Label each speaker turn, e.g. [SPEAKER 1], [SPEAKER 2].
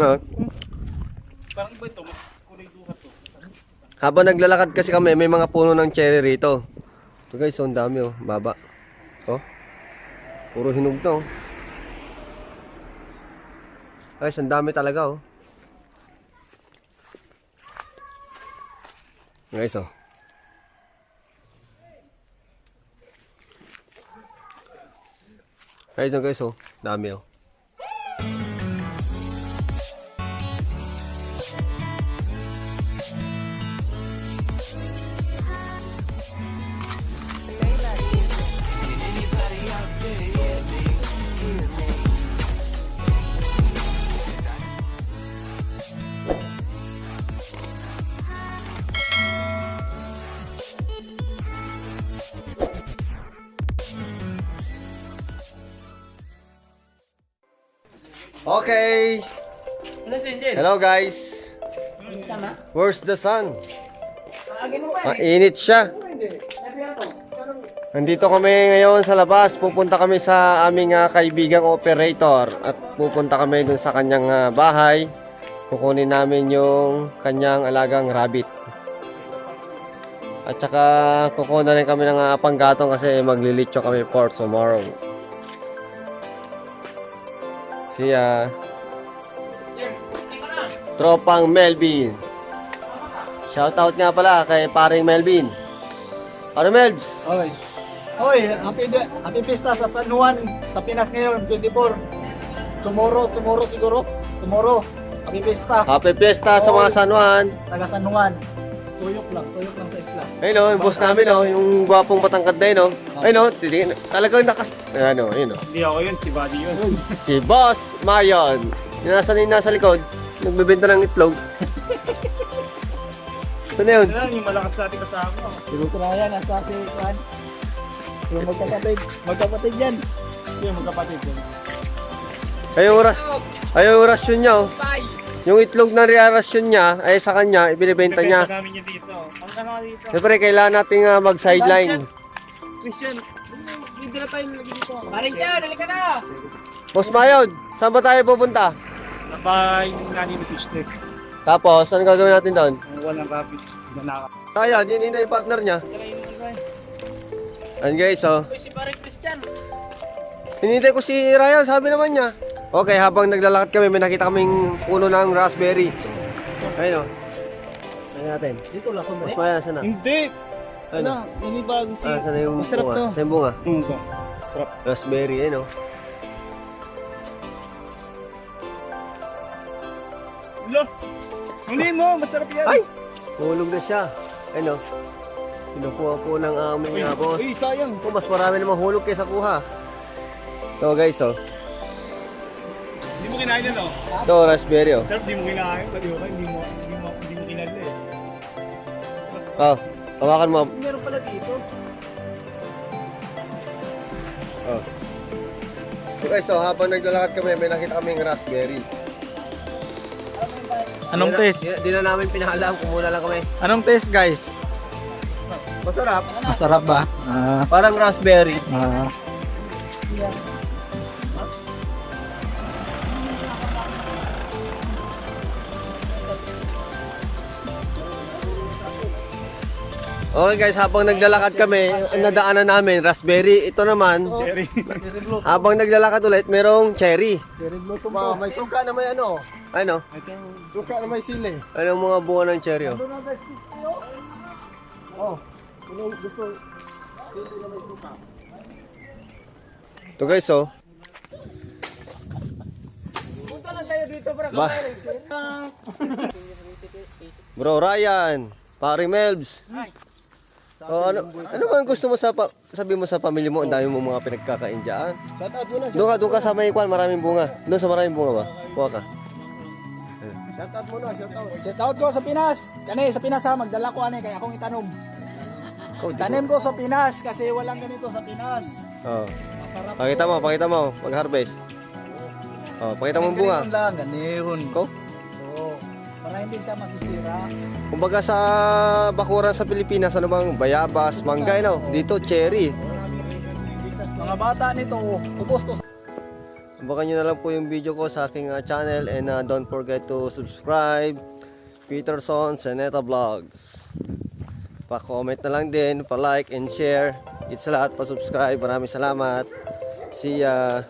[SPEAKER 1] Ah,
[SPEAKER 2] Parang iba ito, kulay duha to.
[SPEAKER 1] habang naglalakad kasi kami, may mga puno ng cherry rito. Ito guys, oh, ang dami oh, baba. Oh. Puro hinog to. oh. Guys, ang dami talaga oh. Guys, oh. Guys, oh, guys, oh. Dami oh. Okay. Hello guys.
[SPEAKER 3] Sama?
[SPEAKER 1] Where's the sun?
[SPEAKER 3] Agin mo pa
[SPEAKER 1] Ah, init siya. Nandito kami ngayon sa labas. Pupunta kami sa aming ah, kaibigang operator at pupunta kami dun sa kanyang ah, bahay. Kukunin namin yung kanyang alagang rabbit. At saka kukunan rin kami ng uh, panggatong kasi maglilitso kami for tomorrow. See ya. Tropang Melvin. Shoutout nga pala kay paring Melvin. Pare Melvs,
[SPEAKER 4] Oy. Oy, happy de- happy pista sa San Juan sa Pinas ngayon, 24. Tomorrow, tomorrow siguro. Tomorrow. Happy pista.
[SPEAKER 1] happy fiesta sa mga San Juan.
[SPEAKER 4] Taga San Juan. Tuyok lang, tuyok lang sa isla.
[SPEAKER 1] Ayun o, yung boss namin o, yung gwapong matangkad na yun o. Ayun o, tili- talagang nakas... Ano, ayun o.
[SPEAKER 2] Hindi ako yun, si Buddy yun.
[SPEAKER 1] Si Boss Mayon. Yung nasa, yung nasa likod, nagbebenta ng itlog. Ano yun?
[SPEAKER 2] Ano lang, yung malakas natin kasama.
[SPEAKER 4] Siguro sa Raya, nasa si Juan. Yung magkapatid. Magkapatid yan.
[SPEAKER 2] Yung magkapatid yun.
[SPEAKER 1] Ayun oras. Ayun yung rasyon niya o. Yung itlog na rasyon niya, ay sa kanya, ibinibenta niya.
[SPEAKER 2] Binibenta namin yun dito. Ang ano dito?
[SPEAKER 1] Siyempre, kailangan natin uh, mag-sideline.
[SPEAKER 2] Christian, hindi na tayo nilagay dito.
[SPEAKER 3] Paring ka, dali ka na!
[SPEAKER 1] Boss Mayon, saan ba tayo pupunta?
[SPEAKER 2] Sa bahay ng nani ni Fishnet.
[SPEAKER 1] Tapos, ano gagawin natin doon?
[SPEAKER 2] Ang walang rapid. Nanaka.
[SPEAKER 1] Ayan, yun yun na yung partner niya. Ayan guys, oh.
[SPEAKER 3] Uy, si paring Christian!
[SPEAKER 1] Hinintay ko si Ryan, sabi naman niya. Okay, habang naglalakad kami, may nakita kaming puno ng raspberry. Ayun, oh. Ayun natin.
[SPEAKER 4] Dito, lason
[SPEAKER 1] Mas maya, sana?
[SPEAKER 2] Hindi!
[SPEAKER 1] Ano?
[SPEAKER 2] Ano? Nanibago si...
[SPEAKER 1] Ah, sana yung
[SPEAKER 2] Masarap
[SPEAKER 1] bunga?
[SPEAKER 2] to.
[SPEAKER 1] Sa yung bunga?
[SPEAKER 2] To? Sarap.
[SPEAKER 1] Raspberry, ayun, oh.
[SPEAKER 2] Lo! Hindi mo, masarap yan.
[SPEAKER 1] Ay! Hulog na siya. Ayun, oh. Kinukuha po ng aming uh, boss.
[SPEAKER 2] uy, sayang.
[SPEAKER 1] Oh, mas marami namang hulog kaysa kuha. Ito guys, oh.
[SPEAKER 2] Hindi mo kinain yan, oh.
[SPEAKER 1] Ito, raspberry, oh.
[SPEAKER 2] Sarap, di mo kinain. Pati ko, hindi mo, hindi mo, hindi mo kinala eh.
[SPEAKER 1] Oh, hawakan mo.
[SPEAKER 2] Meron pala dito.
[SPEAKER 1] Oh. So guys, so habang naglalakad kami, may nakita kaming raspberry.
[SPEAKER 4] Anong test?
[SPEAKER 1] Di, na namin pinakalam, kumuna lang kami.
[SPEAKER 4] Anong test, guys?
[SPEAKER 1] Masarap.
[SPEAKER 4] Masarap ba? Ah,
[SPEAKER 1] Parang raspberry.
[SPEAKER 4] ah.
[SPEAKER 1] Okay guys, habang naglalakad kami, ang nadaanan namin, raspberry. Ito naman,
[SPEAKER 2] Cherry.
[SPEAKER 1] habang naglalakad ulit, merong cherry.
[SPEAKER 4] Cherry blossom
[SPEAKER 1] Ma, may suka na may ano. Ano?
[SPEAKER 4] Suka na may sili.
[SPEAKER 1] Anong mga bunga ng cherry oh?
[SPEAKER 4] Oh.
[SPEAKER 1] Ito guys oh.
[SPEAKER 4] Punta lang kayo dito para
[SPEAKER 1] Ba? Bro Ryan, paring Melbs. Oh, ano, ano bang gusto mo sa pa, sabi mo sa pamilya mo, ang dami mo mga pinagkakain dyan.
[SPEAKER 4] Shout out muna.
[SPEAKER 1] Doon ka, doon ka sa may kwan, maraming bunga. Doon sa maraming bunga ba? Kuha ka.
[SPEAKER 4] Shout out muna, shout out. Shout out ko sa Pinas. Kani sa Pinas ha, magdala ko ani kaya akong itanom.
[SPEAKER 1] Ikaw, di
[SPEAKER 4] Tanim ko sa Pinas kasi walang ganito sa Pinas.
[SPEAKER 1] Oh.
[SPEAKER 4] Masarap.
[SPEAKER 1] Pakita mo, pakita mo, mag-harvest. Oh, pakita mo ang bunga.
[SPEAKER 4] Ganihon lang, ganihon.
[SPEAKER 1] Ikaw?
[SPEAKER 4] Para hindi siya masisira.
[SPEAKER 1] Kumbaga sa bakuran sa Pilipinas, ano bang bayabas, mangga, no? Dito, cherry.
[SPEAKER 4] Mga bata nito, ubos to.
[SPEAKER 1] Abangan nyo na lang po yung video ko sa aking ah, channel and ah, don't forget to subscribe Peterson Seneta Vlogs. Pa-comment na lang din, pa-like and share. It's sa lahat, pa-subscribe. Maraming salamat. See ya.